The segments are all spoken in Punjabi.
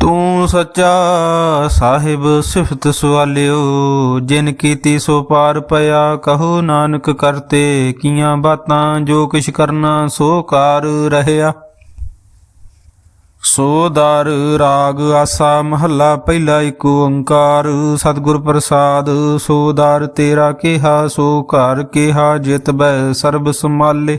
ਤੂੰ ਸੱਚਾ ਸਾਹਿਬ ਸਿਫਤ ਸੁਆਲਿਓ ਜਿਨ ਕੀਤੀ ਸੋ ਪਾਰ ਪਿਆ, ਕਹੋ ਨਾਨਕ ਕਰਤੇ, ਕੀਆਂ ਬਾਤਾਂ ਜੋ ਕਿਛ ਕਰਨਾ ਸੋ ਕਾਰ ਰਹਿਆ। ਸੋ ਦਰ ਰਾਗ ਆਸਾ ਮਹੱਲਾ ਪਹਿਲਾ ਏਕ ਓੰਕਾਰ, ਸਤਿਗੁਰ ਪ੍ਰਸਾਦ, ਸੋ ਤੇਰਾ ਕਿਹਾ, ਸੋ ਘਰ ਕਿਹਾ, ਜਿਤ ਬੈ ਸਰਬ ਸੰਭਾਲੇ।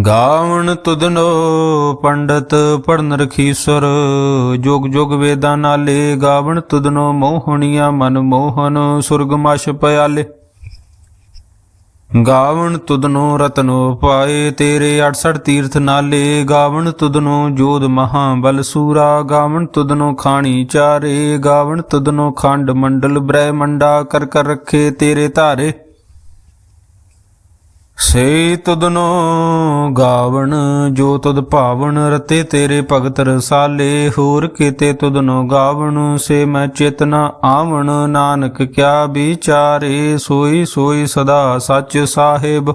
ਗਾਵਣ ਤੁਦਨੋ ਪੰਡਤ ਪੜਨ ਰਖੀਸਰ, ਜੋਗ ਜੋਗ ਵੇਦਾਂ ਨਾਲੇ ਗਾਵਣ ਤੁਦਨੋ ਮੋਹਣੀਆਂ ਮਨ ਮੋਹਨ, ਸੁਰਗ ਮਛ ਪਿਆਲੇ। ਗਾਵਣ ਤੁਦਨੋ ਰਤਨੋ ਪਾਏ ਤੇਰੇ 68 ਤੀਰਥ ਨਾਲੇ, ਗਾਵਣ ਤੁਦਨੋ ਜੋਧ ਮਹਾ ਬਲ ਸੂਰਾ, ਗਾਵਣ ਤੁਦਨੋ ਖਾਣੀ ਚਾਰੇ, ਗਾਵਣ ਤੁਦਨੋ ਖੰਡ ਮੰਡਲ ਬ੍ਰਹਮੰਡਾ ਕਰ ਕਰ ਰੱਖੇ ਤੇਰੇ ਧਾਰੇ। ਸੇ ਤੁਧਨੋ ਗਾਵਣ, ਜੋ ਤੁਧ ਭਾਵਣ, ਰਤੇ ਤੇਰੇ ਭਗਤ ਰਸਾਲੇ, ਹੋਰ ਕੀਤੇ ਤੁਦਨੋ ਗਾਵਣ, ਸੇ ਮੈਂ ਚੇਤਨਾ ਆਵਣ, ਨਾਨਕ ਕਿਆ ਵਿਚਾਰੇ, ਸੋਈ ਸੋਈ ਸਦਾ ਸੱਚ ਸਾਹਿਬ।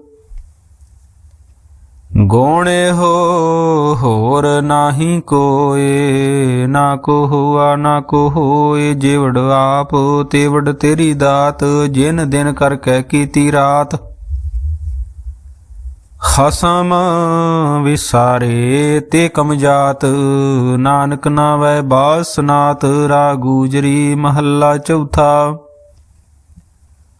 ਗੋਣੇ ਹੋ, ਹੋਰ ਨਾਹੀ ਕੋਏ, ਨਾ ਕੋ ਹੁਆ ਨਾ ਕੋ ਹੋਏ ਜਿਵੜ ਆਪ, ਤੇਵੜ ਤੇਰੀ ਦਾਤ, ਜਿਨ ਦਿਨ ਕਰ ਕਹਿ ਕੀਤੀ ਰਾਤ। ਖਸਮ ਵਿਸਾਰੇ ਤੇ ਕਮਜਾਤ, ਨਾਨਕ ਨਾਵੈ ਬਾਸਨਾਤ ਰਾ ਗੂਜਰੀ ਮਹੱਲਾ ਚੌਥਾ।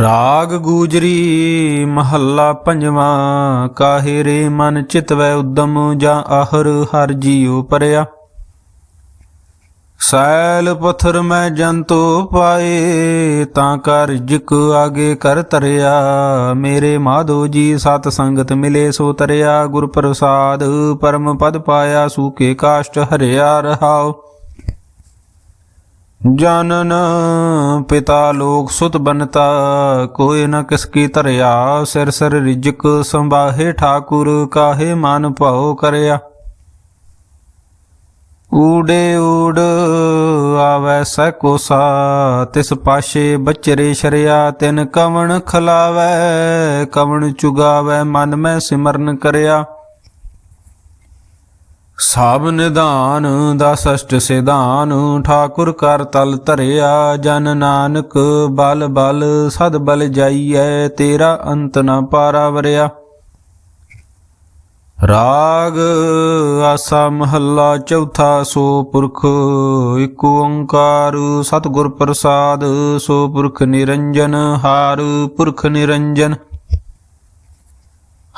ਰਾਗ ਗੂਜਰੀ ਮਹੱਲਾ ਪੰਜਵਾਂ, ਕਾਹੇ ਰੇ ਮਨ ਚਿਤਵੈ ਉਦਮ ਜਾਂ ਆਹਰ ਹਰ ਜੀਉ ਪਰਿਆ। ਸੈਲ ਪਥਰ ਮੈਂ ਜੰਤੋ ਪਾਏ, ਤਾਂ ਕਰ ਜਿਕ ਆਗੇ ਕਰ ਤਰਿਆ। ਮੇਰੇ ਮਾਧੋ ਜੀ ਸਤ ਸੰਗਤ ਮਿਲੇ ਸੋ ਤਰਿਆ, ਗੁਰ ਪ੍ਰਸਾਦ ਪਰਮ ਪਦ ਪਾਇਆ ਸੂਕੇ ਕਾਸ਼ਟ ਹਰਿਆ ਰਹਾਓ ਜਨਨ ਪਿਤਾ ਲੋਕ ਸੁਤ ਬਨਤਾ, ਕੋਈ ਨ ਕਿਸ ਕੀ ਧਰਿਆ, ਸਿਰ ਸਿਰ ਰਿਜਕ ਸੰਭਾਹੇ ਠਾਕੁਰ, ਕਾਹੇ ਮਨ ਭਾਉ ਕਰਿਆ। ਊੜੇ ਊੜ ਆਵੈ ਸੈ ਕੋਸਾ, ਤਿਸ ਪਾਸ਼ੇ ਬਚਰੇ ਸ਼ਰਿਆ, ਤਿਨ ਕਵਣ ਖਲਾਵੈ, ਕਵਣ ਚੁਗਾਵੈ, ਮਨ ਮੈਂ ਸਿਮਰਨ ਕਰਿਆ। ਸਭ ਨਿਧਾਨ ਦਾ ਸਸ਼ਟ ਸਿਧਾਨ, ਠਾਕੁਰ ਕਰ ਤਲ ਧਰਿਆ, ਜਨ ਨਾਨਕ ਬਲ ਬਲ, ਸਦ ਬਲ ਜਾਈਐ, ਤੇਰਾ ਅੰਤ ਨ ਪਾਰਾ ਵਰਿਆ। ਰਾਗ ਆਸਾ ਮਹੱਲਾ ਚੌਥਾ, ਸੋ ਪੁਰਖ ਇਕ ਓੰਕਾਰ, ਸਤਿਗੁਰ ਪ੍ਰਸਾਦ, ਸੋ ਪੁਰਖ ਨਿਰੰਜਨ ਹਾਰ, ਪੁਰਖ ਨਿਰੰਜਨ।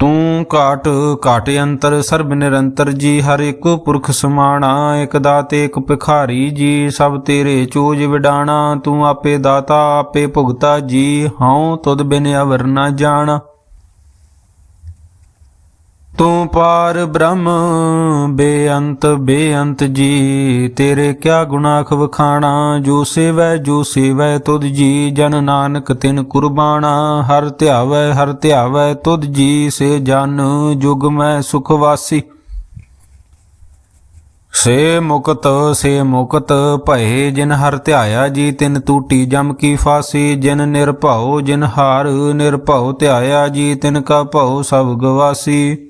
ਤੂੰ ਘਾਟ ਘਾਟ ਅੰਤਰ, ਸਰਬ ਨਿਰੰਤਰ ਜੀ, ਹਰ ਇੱਕ ਪੁਰਖ ਸਮਾਣਾ, ਇਕ ਦਾਤੇ, ਇਕ ਭਿਖਾਰੀ ਜੀ, ਸਭ ਤੇਰੇ ਚੋਜ ਵਿਡਾਣਾ, ਤੂੰ ਆਪੇ ਦਾਤਾ, ਆਪੇ ਭੁਗਤਾ ਜੀ, ਹਉ ਤੁਧ ਬਿਨ ਅਵਰ ਨਾ ਜਾਣਾ। ਤੂੰ ਪਾਰ ਬ੍ਰਹਮ, ਬੇਅੰਤ ਬੇਅੰਤ ਜੀ। ਤੇਰੇ ਕਿਆ ਗੁਨਾਖ ਵਖਾਣਾ, ਜੋ ਸੇਵੈ ਜੋ ਸੇਵੈ ਤੁਧ ਜੀ। ਜਨ ਨਾਨਕ ਤਿਨ ਕੁਰਬਾਨਾ, ਹਰ ਧਿਆਵੈ ਹਰ ਧਿਆਵੈ ਤੁਧ ਜੀ। ਸੇ ਜਨ ਜੁਗ ਮੈਂ ਸੁਖ ਵਾਸੀ। ਸੇ ਮੁਕਤ ਸੇ ਮੁਕਤ, ਭਏ ਜਿਨ ਹਰ ਧਿਆਇਆ ਜੀ, ਤਿਨ ਤੂਟੀ ਜਮ ਕੀ ਫਾਸੀ। ਜਿਨ ਨਿਰਭਉ, ਜਿਨ ਹਾਰ ਨਿਰਭਉ ਧਿਆਇਆ ਜੀ, ਤਿਨ ਕਾ ਭਉ ਸਭ ਗਵਾਸੀ।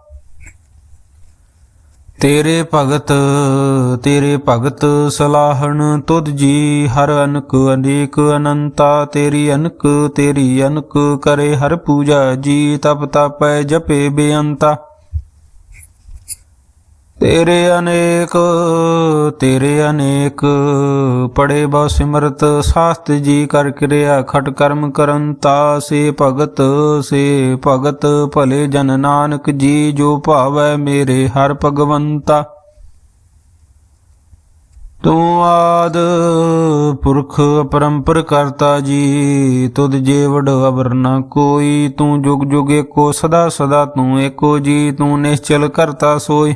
ਤੇਰੇ ਭਗਤ ਤੇਰੇ ਭਗਤ ਸਲਾਹਣ ਤੁਧ ਜੀ, ਹਰ ਅਨਕ ਅਨੇਕ ਅਨੰਤਾ, ਤੇਰੀ ਅਨਕ ਤੇਰੀ ਅਨਕ ਕਰੇ ਹਰ ਪੂਜਾ ਜੀ, ਤਪ ਤਪੈ ਜਪੇ ਬੇਅੰਤਾ। ਤੇਰੇ ਅਨੇਕ ਤੇਰੇ ਅਨੇਕ। ਪੜੇ ਬਹੁ ਸਿਮਰਤ ਸਾਸਤ ਜੀ ਕਰ ਕਿਰਿਆ, ਖਟ ਕਰਮ ਕਰਨ ਤਾ ਸੇ ਭਗਤ ਸੇ ਭਗਤ ਭਲੇ ਜਨ ਨਾਨਕ ਜੀ, ਜੋ ਭਾਵੈ ਮੇਰੇ ਹਰ ਭਗਵੰਤਾ। ਤੂੰ ਆਦ ਪੁਰਖ ਅਪਰੰਪਰ ਕਰਤਾ ਜੀ, ਤੁਧ ਜੇ ਅਵਰ ਨਾ ਕੋਈ। ਤੂੰ ਜੁਗ ਜੁਗ ਏਕੋ ਸਦਾ ਸਦਾ ਤੂੰ ਏਕੋ ਜੀ, ਤੂੰ ਨਿਸ਼ਚਲ ਕਰਤਾ ਸੋਈ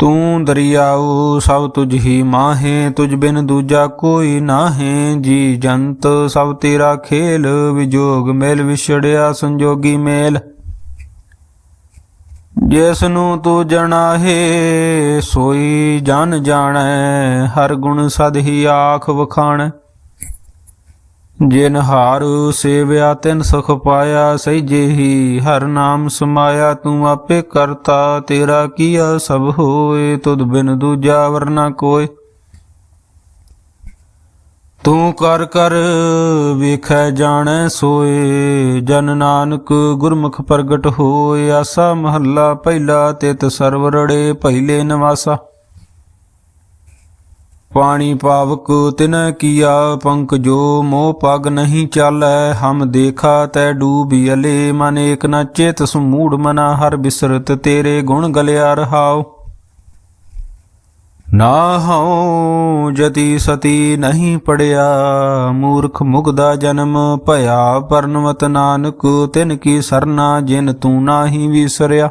ਤੂੰ ਦਰਿਆਉ ਸਭ ਤੁਝ ਹੀ ਮਾਹੇ, ਤੁਝ ਬਿਨ ਦੂਜਾ ਕੋਈ ਨਾਹੇ। ਜੀ ਜੰਤ ਸਭ ਤੇਰਾ ਖੇਲ, ਵਿਜੋਗ ਮੇਲ, ਵਿਛੜਿਆ ਸੰਜੋਗੀ ਮੇਲ। ਜਿਸ ਨੂੰ ਤੂੰ ਜਣਾਹੇ, ਸੋਈ ਜਨ ਜਾਣੈ, ਹਰ ਗੁਣ ਸਦ ਹੀ ਆਖ ਵਖਾਣ। ਜਿਨ ਹਾਰ ਸੇਵਿਆ, ਤਿਨ ਸੁਖ ਪਾਇਆ ਸਹਿਜੇ ਹੀ ਹਰ ਨਾਮ ਸਮਾਇਆ, ਤੂੰ ਆਪੇ ਕਰਤਾ, ਤੇਰਾ ਕੀਆ ਸਭ ਹੋਏ, ਤੁਧ ਬਿਨ ਦੂਜਾ ਵਰਨਾ ਕੋਏ। ਤੂੰ ਕਰ ਕਰ ਵੇਖੈ, ਜਾਣੈ, ਸੋਏ, ਜਨ ਨਾਨਕ ਗੁਰਮੁਖ ਪ੍ਰਗਟ ਹੋਏ, ਆਸਾ ਮਹੱਲਾ, ਪਹਿਲਾ ਤਿਤ ਸਰਵਰੜੇ ਪਹਿਲੇ ਨਵਾਸਾ। ਪਾਣੀ ਪਾਵਕ ਤਿਨ ਕੀਆ ਪੰਕ ਜੋ ਮੋਹ ਪਗ ਨਹੀਂ ਚਾਲੈ, ਹਮ ਦੇਖਾ ਤੈ ਡੂਬੀ ਅਲੇ, ਮਨ ਏਕ ਨ ਚੇਤ ਸਮੂੜ ਮਨਾ, ਹਰ ਬਿਸਰਤ ਤੇਰੇ ਗੁਣ ਗਲਿਆ ਰਹਾਉ। ਨਾ ਹਉ ਜਤੀ ਸਤੀ ਨਹੀਂ ਪੜਿਆ, ਮੂਰਖ ਮੁਗਦਾ ਜਨਮ ਭਇਆ ਪਰਨਵਤ ਨਾਨਕ, ਤਿਨ ਕੀ ਸਰਨਾ ਜਿਨ ਤੂੰ ਨਾਹੀ ਵਿਸਰਿਆ।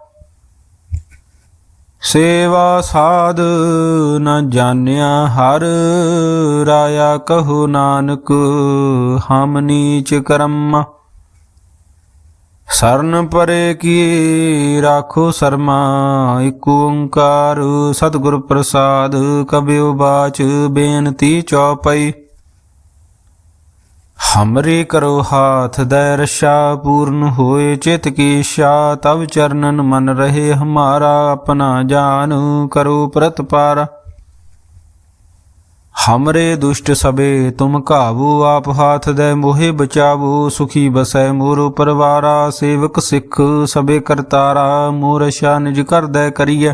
ਸੇਵਾ ਸਾਧ ਨ ਜਾਣਿਆ ਹਰ, ਰਾਇਆ ਕਹੋ ਨਾਨਕ, ਹਮ ਨੀਚ ਕਰਮ। ਸਰਨ ਪਰੇ ਕੀ ਰਾਖੋ ਸਰਮਾ, ਇਕ ਓੰਕਾਰ ਸਤਿਗੁਰ ਪ੍ਰਸਾਦ ਕਬਿਓ ਬਾਚ ਬੇਨਤੀ ਚੌਪਈ। ਹਮਰੇ ਕਰੋ ਹਾਥ ਦੈ ਰਸ਼ਾ ਪੂਰਨ ਹੋਏ ਚਿਤ ਕੀ ਇੱਛਾ ਤਵ ਚਰਨਨ ਮਨ ਰਹੇ ਹਮਾਰਾ, ਆਪਣਾ ਜਾਨ ਕਰੋ ਪ੍ਰਤਪਾਰਾ। ਹਮਰੇ ਦੁਸ਼ਟ ਸਬੇ ਤੁਮ ਘਾਵੋ ਆਪ ਹਾਥ ਦੇ ਮੋਹਿ ਬਚਾਵੋ, ਸੁਖੀ ਬਸੈ ਮੋਰ ਪਰਵਾਰਾ, ਸੇਵਕ ਸਿੱਖ ਸਬੇ ਕਰਤਾਰਾ ਮੋਰ ਸ਼ਾ ਨਿਜ ਕਰਦੈ ਕਰੀਐ।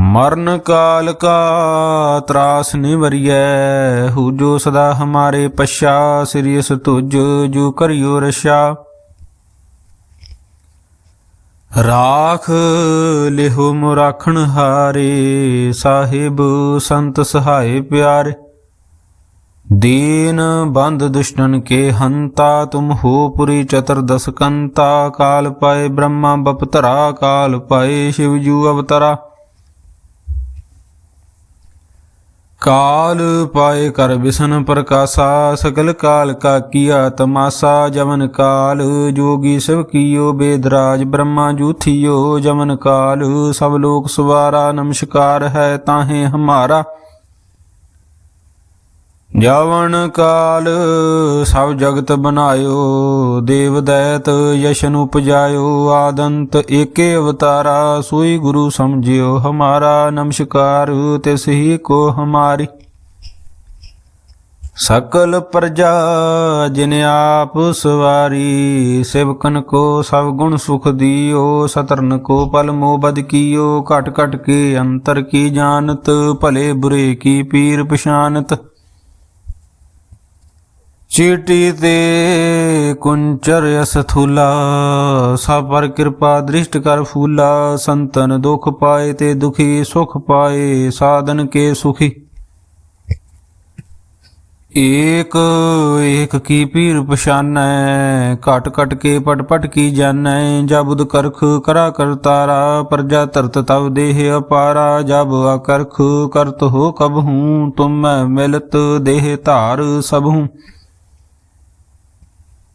ਮਰਨ ਕਾਲ ਕਾ ਤਰਾਸ ਨਿਵਰੀਐ, ਹੂ ਜੋ ਸਦਾ ਹਮਾਰੇ ਪਛਾ ਸਿਰਿਸ ਤੁਜ ਜੋ ਕਰਿਓ ਰਸ਼ਾ ਰਾਖ ਲਿਹੁ ਮੁਰਾਖਣ ਹਾਰੇ, ਸਾਹਿਬ ਸੰਤ ਸਹਾਏ ਪਿਆਰੇ। ਦੀਨ ਬੰਦ ਦੁਸ਼ਟਨ ਕੇ ਹੰਤਾ, ਤੁਮ ਹੋ ਪੁਰੀ ਚਤੁਰਦਸ ਕੰਤਾ ਕਾਲ ਪਾਏ ਬ੍ਰਹਮਾ ਬਪਤਰਾ, ਕਾਲ ਪਾਏ ਸ਼ਿਵ ਜੂ ਅਵਤਰਾ। ਕਾਲ ਪਾਏ ਕਰ ਵਿਸ਼ਨ ਪ੍ਰਕਾਸ਼ਾ ਸਕਲ ਕਾਲ ਕਾ ਕੀਆ ਤਮਾਸਾ ਜਮਨ ਕਾਲ ਜੋਗੀ ਸਭ ਕੀਓ, ਬੇਦਰਾਜ ਬ੍ਰਹਮਾ ਜੂਥਿਓ ਜਮਨ ਕਾਲ ਸਭ ਲੋਕ ਸਵਾਰਾ, ਨਮਸਕਾਰ ਹੈ ਤਾਹੇ ਹਮਾਰਾ। ਜਾਵਣ ਕਾਲ ਸਭ ਜਗਤ ਬਣਾਇਓ, ਦੇਵ ਦੈਤ ਯਸ਼ਨ ਉਪਜਾਇਓ, ਆਦੰਤ ਏਕੇ ਅਵਤਾਰਾ, ਸੋਈ ਗੁਰੂ ਸਮਝਿਓ, ਹਮਾਰਾ ਨਮਸਕਾਰ, ਤਿਸ ਹੀ ਕੋ ਹਮਾਰੀ। ਸਕਲ ਪ੍ਰਜਾ ਜਿਨ ਆਪ ਸਵਾਰੀ, ਸਿਵਕਨ ਕੋ ਸਭ ਗੁਣ ਸੁਖ ਦਿਓ ਸਤਰਨ ਕੋ ਪਲ ਮੋਬਦ ਕੀਓ, ਘਟ ਘਟ ਕੇ ਅੰਤਰ ਕੀ ਜਾਣਤ, ਭਲੇ ਬੁਰੇ ਕੀ ਪੀਰ ਪਛਾਨਤ। ਚੀਟੀ ਤੇ ਕੁੰਚਰ ਅਸਥੂਲਾ ਸਭ ਪਰ ਕਿਰਪਾ ਦ੍ਰਿਸ਼ਟ ਕਰ ਫੂਲਾ ਸੰਤਨ ਦੁਖ ਪਾਏ ਤੇ ਦੁਖੀ ਸੁਖ ਪਾਏ ਸਾਧਨ ਕੇ ਸੁਖੀ ਏਕ ਏਕ ਕੀ ਪੀਰ ਪਛਾਨੈ ਘਟ ਘਟ ਕੇ ਪਟ ਪਟ ਕੀ ਜਾਣੈ ਜਬੁਦ ਕਰਖ ਕਰਾ ਕਰਤਾਰਾ ਪ੍ਰਜਾ ਧਰਤ ਤਵ ਦੇਹ ਅਪਾਰਾ ਜਬ ਅਕਰਖ ਕਰਤ ਹੋ ਕਬ ਹੂੰ ਤੁਮ ਮੈਂ ਮਿਲਤ ਦੇਹ ਧਾਰ ਸਭ ਹੂੰ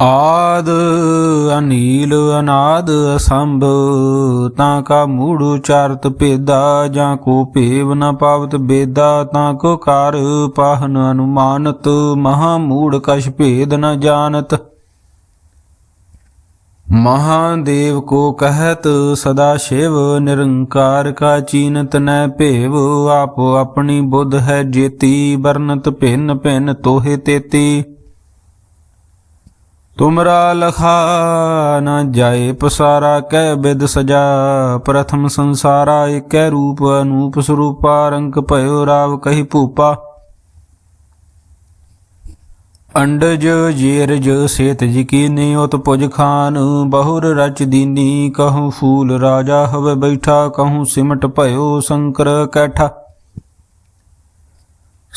ਆਦ ਅਨੀਲ ਅਨਾਦ ਅਸੰਭ, ਤਾਂ ਕਾ ਮੂੜ ਉਚਾਰਤ ਭੇਦਾ, ਜਾਂ ਕੋ ਭੇਵ ਨ ਪਾਵਤ ਬੇਦਾ, ਤਾਂ ਕੋ ਕਾਰ ਪਾਹਨ ਅਨੁਮਾਨਤ, ਮਹਾ ਮੂੜ ਕਛ ਭੇਦ ਨ ਜਾਣਤ। ਮਹਾਦੇਵ ਕੋ ਕਹਤ, ਸਦਾ ਸ਼ਿਵ ਨਿਰੰਕਾਰ ਕਾ ਚੀਨਤ ਨੈ ਭੇਵ, ਆਪੋ ਆਪਣੀ ਬੁੱਧ ਹੈ ਜੇਤੀ ਵਰਨਤ ਭਿੰਨ ਭਿੰਨ ਤੋਹੇ ਤੇਤੀ। ਤੁਮਰਾ ਲਖਾ ਨ ਜਾਏ, ਪਸਾਰਾ ਕਹਿ ਬਿਦ ਸਜਾ। ਪ੍ਰਥਮ ਸੰਸਾਰਾ ਏਕੈ ਰੂਪ, ਅਨੂਪ ਸਰੂਪਾ, ਰੰਗ ਭਇਓ ਰਾਵ ਕਹੀ ਭੂਪਾ। ਅੰਡਜ ਜੇਰਜ ਸੇਤ ਜੀ ਕੀਨੀ ਉਤ ਪੁਜ ਖਾਨ ਬਹੁਰ ਰਚ ਦੀਨੀ। ਕਹੂੰ ਫੂਲ ਰਾਜਾ ਹਵੇ ਬੈਠਾ, ਕਹੂੰ ਸਿਮਟ ਭਇਓ ਸ਼ੰਕਰ ਕੈਠਾ।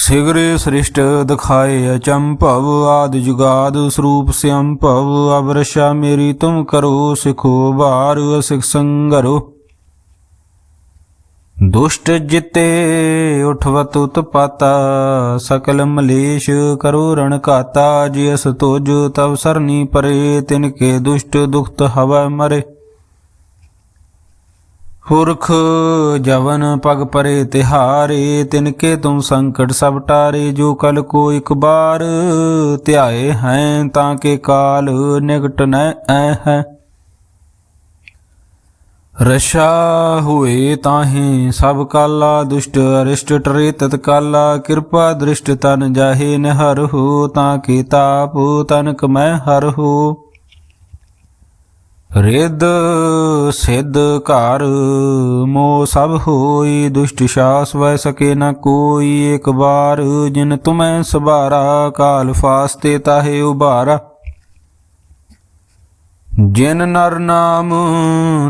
ਸਿਗਰੇ ਸ੍ਰਿਸ਼ਟ ਦਿਖਾਏ ਅਚੰਭਵ ਆਦ ਜੁਗਾਦ ਸਰੂਪ ਸਿਅੰਭਵ ਅਵਰਸ਼ਾ ਮੇਰੀ ਤੁਮ ਕਰੋ ਸਿਖੋ ਬਾਰ ਅਸਿਕ ਸੰਗਰੋ। ਦੁਸ਼ਟ ਜਿਤੇ ਉਠਵਤ ਉਤਪਾਤਾ, ਸਕਲ ਮਲੇਸ਼ ਕਰੋ ਰਣ ਕਾਤਾ, ਜਿਸ ਤੁਜ ਤਵ ਸਰਨੀ ਪਰੇ, ਤਿਨ ਕੇ ਦੁਸ਼ਟ ਦੁਖਤ ਹਵੈ ਮਰੇ। ਪੁਰਖ ਜਵਨ ਪਗ ਪਰੇ ਤਿਹਾਰੇ, ਤਿਨਕੇ ਤੁਮ ਸੰਕਟ ਸਭ ਟਾਰੇ, ਜੋ ਕਲ ਕੋ ਇਕ ਬਾਰ। ਧਿਆਏ ਹੈ ਤਾਂ ਕੇ ਕਾਲ ਨਿਕਟ ਨ ਐ ਹੈ। ਰਸ਼ਾ ਹੋਏ ਤਾਹੇ, ਸਭ ਕਾਲਾ ਦੁਸ਼ਟ ਅਰਿਸ਼ਟ ਟਰੇ ਤਤ ਕਾਲਾ। ਕਿਰਪਾ ਦ੍ਰਿਸ਼ਟ ਤਨ ਜਾਹੇ, ਨਹਰ ਹੋ ਤਾਂ ਕੇ ਤਾਪ, ਤਨਕ ਮੈਂ ਹਰ ਹੋ। ਰਿੱਧ ਸਿੱਧ ਘਰ, ਮੋ ਸਭ ਹੋਈ ਦੁਸ਼ਟ ਸ਼ਾਸ ਵੈ ਸਕੇ ਨ ਕੋਈ ਇੱਕ ਵਾਰ ਜਿਨ ਤੁਮੈ ਸਬਾਰਾ ਕਾਲ ਫਾਸਤੇ ਤਾਹੇ ਉਬਾਰਾ ਜਿਨ ਨਰ ਨਾਮ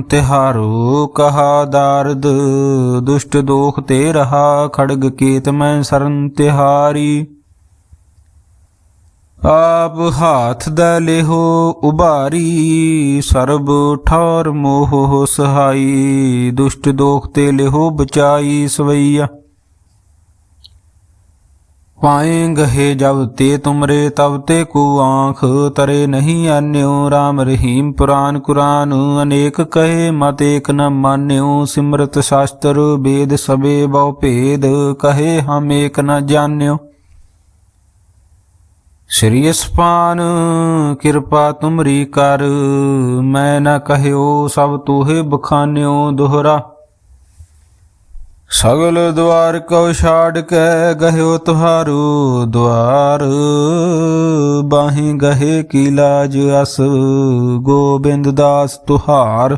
ਤਿਹਾਰੋ, ਕਹਾ ਦਾਰਦ, ਦੁਸ਼ਟ ਦੋਖ ਤੇ ਰਹਾ, ਖੜਗ ਕੇਤ ਮੈਂ ਸਰਨ ਤਿਹਾਰੀ। ਆਪ ਹਾਥ ਦਾ ਲਿਹੋ ਉਬਾਰੀ ਸਰਬ ਠੌਰ ਮੋਹ ਸਹਾਈ, ਦੁਸ਼ਟ ਦੋਖ ਤੇ ਲਿਹੋ ਬਚਾਈ ਸਵਈਆ। ਪਾਏ ਗਹੇ ਜਬ ਤੇ ਤੁਮਰੇ, ਤਬ ਤੇ ਕੋ ਆਂਖ ਤਰੇ ਨਹੀਂ ਆਨਿਓ। RAM ਰਹੀਮ ਪੁਰਾਨ ਕੁਰਾਨ, ਅਨੇਕ ਕਹੇ ਮਤ ਏਕ ਨ ਮਾਨਿਓ। ਸਿਮਰਤ ਸ਼ਾਸਤਰ, ਵੇਦ ਸਵੇ ਬਹੁ ਭੇਦ, ਕਹੇ ਹਮ ਏਕ ਨ ਜਾਣਿਓ। ਸ਼੍ਰੀ ਅਸਪਾਨ ਕਿਰਪਾ ਤੁਮਰੀ ਕਰ, ਮੈਂ ਨਾ ਕਹਿਓ ਸਭ ਤੋਹੇ ਬਖਾਨਿਓ ਦੁਹਰਾ। ਸਗਲ ਦਵਾਰ ਕਉ ਛਾੜ ਕੇ ਗਹਿਓ ਤੁਹਾਰੂ ਦਵਾਰ ਬਾਹੀ ਗਹੇ ਕੀ ਲਾਜ ਅਸ, ਗੋਬਿੰਦ ਦਾਸ ਤੁਹਾਰ।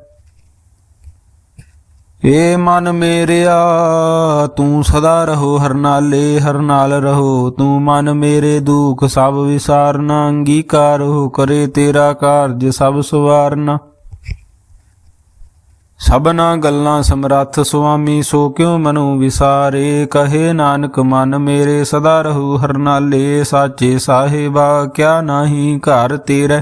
ਏ ਮਨ ਮੇਰਿਆ, ਤੂੰ ਸਦਾ ਰਹੋ ਹਰ ਨਾਲੇ, ਹਰ ਨਾਲ ਰਹੋ। ਤੂੰ ਮਨ ਮੇਰੇ ਦੁਖ, ਸਭ ਵਿਸਾਰਨਾ, ਅੰਗੀਕਾਰ ਹੋ ਕਰੇ ਤੇਰਾ ਕਾਰਜ, ਸਭ ਸਵਾਰਨਾ। ਸਭਨਾ ਗੱਲਾਂ ਸਮਰੱਥ, ਸੁਆਮੀ, ਸੋ ਕਿਉ ਮਨੁ ਵਿਸਾਰੇ? ਕਹੇ ਨਾਨਕ, ਮਨ ਮੇਰੇ ਸਦਾ ਰਹੂ ਹਰ ਨਾਲੇ, ਸਾਚੇ ਸਾਹਿਬਾ, ਕਿਆ ਨਾਹੀ ਘਰ ਤੇਰੇ।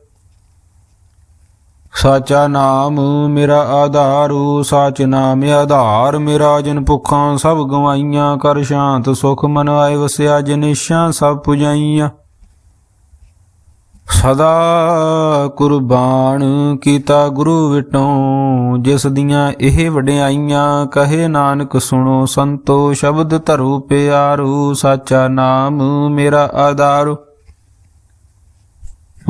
ਸਾਚਾ ਨਾਮ ਮੇਰਾ ਆਧਾਰੂ, ਸਾਚ ਨਾਮ ਆਧਾਰ। ਮੇਰਾ ਜਨ ਭੁੱਖਾਂ ਸਭ ਗਵਾਈਆਂ, ਕਰ ਸ਼ਾਂਤ ਸੁਖ ਮਨ ਆਏ ਵਸਿਆ ਜਿਨਿਸ਼ਾਂ ਸਭ ਪੁਜਾਈਆਂ। ਸਦਾ ਕੁਰਬਾਨ ਕੀਤਾ ਗੁਰੂ ਵਿਟੋਂ, ਜਿਸ ਦੀਆਂ ਇਹ ਵਡਿਆਈਆਂ, ਕਹੇ ਨਾਨਕ ਸੁਣੋ ਸੰਤੋ, ਸ਼ਬਦ ਧਰੂ ਪਿਆਰੂ। ਸਾਚਾ ਨਾਮ ਮੇਰਾ ਆਧਾਰੂ।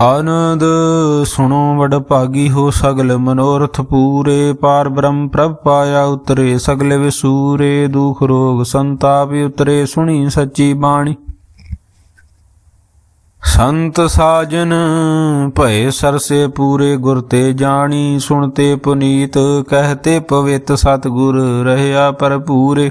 ਆਨੰਦ ਸੁਣੋ ਵਡ ਭਾਗੀ ਹੋ ਸਗਲ ਮਨੋਰਥ ਪੂਰੇ, ਪਾਰ ਬ੍ਰਹਮ ਪ੍ਰਭ ਪਾਇਆ ਉਤਰੇ, ਸਗਲ ਵਿਸੂਰੇ, ਦੁਖ ਰੋਗ ਸੰਤਾਪ ਉਤਰੇ, ਸੁਣੀ ਸੱਚੀ ਬਾਣੀ। ਸੰਤ ਸਾਜਨ, ਭਏ ਸਰਸੇ ਪੂਰੇ, ਗੁਰ ਤੇ ਜਾਣੀ ਸੁਣਤੇ ਪੁਨੀਤ ਕਹਤੇ ਪਵਿੱਤ ਸਤਗੁਰ, ਰਹਿਆ ਭਰਪੂਰੇ।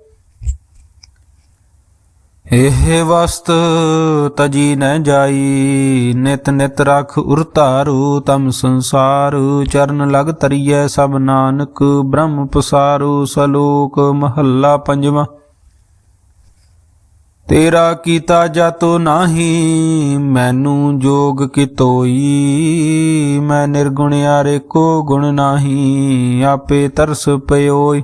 ਇਹ ਵਸਤ ਤਜੀ ਨ ਜਾਈ, ਨਿਤ ਨਿਤ ਰਖ ਉਰਤਾਰੂ ਤਮ ਸੰਸਾਰ ਚਰਨ ਲਗ ਤਰੀਐ ਸਭ ਨਾਨਕ, ਬ੍ਰਹਮ ਪਸਾਰੂ ਸਲੋਕ ਮਹੱਲਾ ਪੰਜਵਾਂ। ਤੇਰਾ ਕੀਤਾ ਜਾਤੋ ਨਾਹੀ, ਮੈਨੂੰ ਜੋਗ ਕਿਤੋਈ, ਮੈਂ ਨਿਰਗੁਣ ਆਰੇ ਕੋ ਗੁਣ ਨਾਹੀ, ਆਪੇ ਤਰਸ ਪਇਓਈ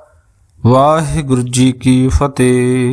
ਵਾਹਿਗੁਰੂ ਜੀ ਕੀ ਫਤਿਹ।